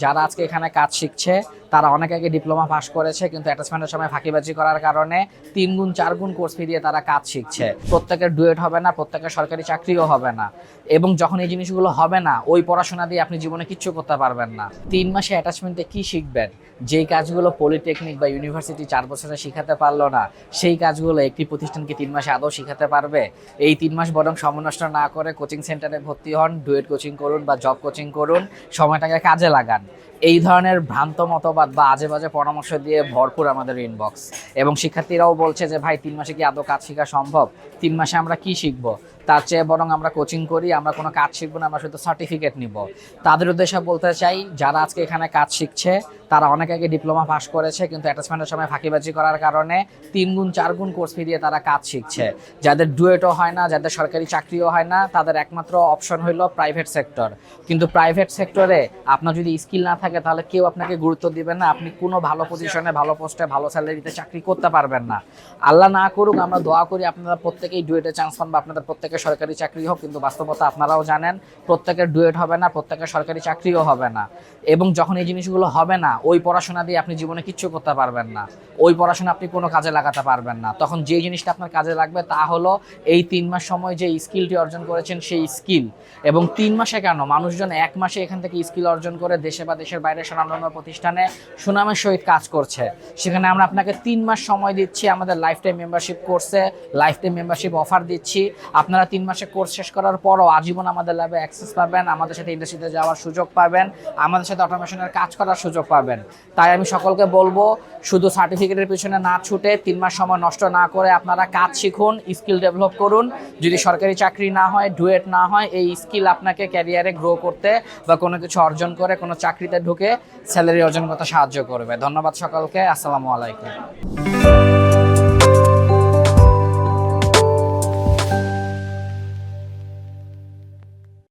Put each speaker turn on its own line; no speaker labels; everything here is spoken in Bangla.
যারা আজকে এখানে কাজ শিখছে তারা অনেক আগে ডিপ্লোমা পাস করেছে, কিন্তু অ্যাটাচমেন্টের সময় ফাঁকিবাজি করার কারণে তিন গুণ, চার গুণ কোর্স ফি দিয়ে তারা কাজ শিখছে। প্রত্যেকের ডুয়েট হবে না, প্রত্যেকের সরকারি চাকরিও হবে না। এবং যখন এই জিনিসগুলো হবে না, ওই পড়াশোনা দিয়ে আপনি জীবনে কিচ্ছু করতে পারবেন না। তিন মাসে অ্যাটাচমেন্টে কি শিখবেন? যেই কাজগুলো পলিটেকনিক বা ইউনিভার্সিটি চার বছরে শিখাতে পারল না, সেই কাজগুলো একটি প্রতিষ্ঠানকে তিন মাসে আদৌ শিখাতে পারবে? এই তিন মাস বরং সময় নষ্ট না করে কোচিং সেন্টারে ভর্তি হন, ডুয়েট কোচিং করুন বা জব কোচিং করুন, সময়টাকে কাজে লাগান। এই ধরনের ভ্রান্ত মতবাদ বা আজে বাজে পরামর্শ দিয়ে ভরপুর আমাদের ইনবক্স এবং শিক্ষার্থীরাও বলছে যে, ভাই, তিন মাসে কি আদৌ কাজ শেখা সম্ভব? তিন মাসে আমরা কি শিখব? তার চেয়ে বরং আমরা কোচিং করি, আমরা কোনো কাজ শিখব না, আমরা শুধু সার্টিফিকেট নিব। তাদের উদ্দেশ্যে বলতে চাই, যারা আজকে এখানে কাজ শিখছে, তারা অনেক আগে ডিপ্লোমা পাস করেছে, কিন্তু অ্যাটাচমেন্টের সময় ফাঁকিবাজি করার কারণে তিন গুণ, চার গুণ কোর্স ফি দিয়ে তারা কাজ শিখছে। যাদের ডুয়েটও হয় না, যাদের সরকারি চাকরিও হয় না, তাদের একমাত্র অপশন হইল প্রাইভেট সেক্টর কিন্তু প্রাইভেট সেক্টরে আপনার যদি স্কিল না থাকে, তাহলে কেউ আপনাকে গুরুত্ব দিবে না। আপনি কোনো ভালো পজিশনে ভালো পোস্টে ভালো স্যালারিতে চাকরি করতে পারবেন না। আল্লাহ না করুক, আমরা দোয়া করি আপনারা প্রত্যেকেই ডুয়েটে চান্স পান বা আপনাদের প্রত্যেকের সরকারি চাকরি হোক, কিন্তু বাস্তবতা আপনারাও জানেন, প্রত্যেকের ডুয়েট হবে না, প্রত্যেকের সরকারি চাকরিও হবে না। এবং যখন এই জিনিসগুলো হবে না, ওই পড়াশোনা দিয়ে আপনি জীবনে কিচ্ছু করতে পারবেন না। ওই পড়াশোনা আপনি কোনো কাজে লাগাতে পারবেন না। তখন যে জিনিসটা আপনার কাজে লাগবে তা হলো এই তিন মাস সময় যে স্কিলটি অর্জন করেছেন সেই স্কিল। এবং তিন মাসে কেন? মানুষজন এক মাসে এখান থেকে স্কিল অর্জন করে দেশে বা দেশের বাইরে স্বনামধন্য প্রতিষ্ঠানে সুনামের সহিত কাজ করছে। সেখানে আমরা আপনাকে তিন মাস সময় দিচ্ছি, আমাদের লাইফ টাইম মেম্বারশিপ কোর্সে লাইফ টাইম মেম্বারশিপ অফার দিচ্ছি। আপনারা তিন মাসে কোর্স শেষ করার পরও আজীবন আমাদের ল্যাবে অ্যাক্সেস পাবেন, আমাদের সাথে ইন্ডাস্ট্রিতে যাওয়ার সুযোগ পাবেন, আমাদের সাথে অটোমেশনের কাজ করার সুযোগ পাবেন। তাই আমি সকলকে বলব, শুধু সার্টিফিকেটের পিছনে না ছুটে তিন মাস সময় নষ্ট না করে আপনারা কাজ শিখুন স্কিল ডেভেলপ করুন। যদি সরকারি চাকরি না হয় ডুয়েট না হয়, এই স্কিল আপনাকে ক্যারিয়ারে গ্রো করতে বা কোনো কিছু অর্জন করে, কোনো চাকরিতে ঢুকে স্যালারি অর্জন করতে সাহায্য করবে। ধন্যবাদ সকলকে, আসসালামু আলাইকুম।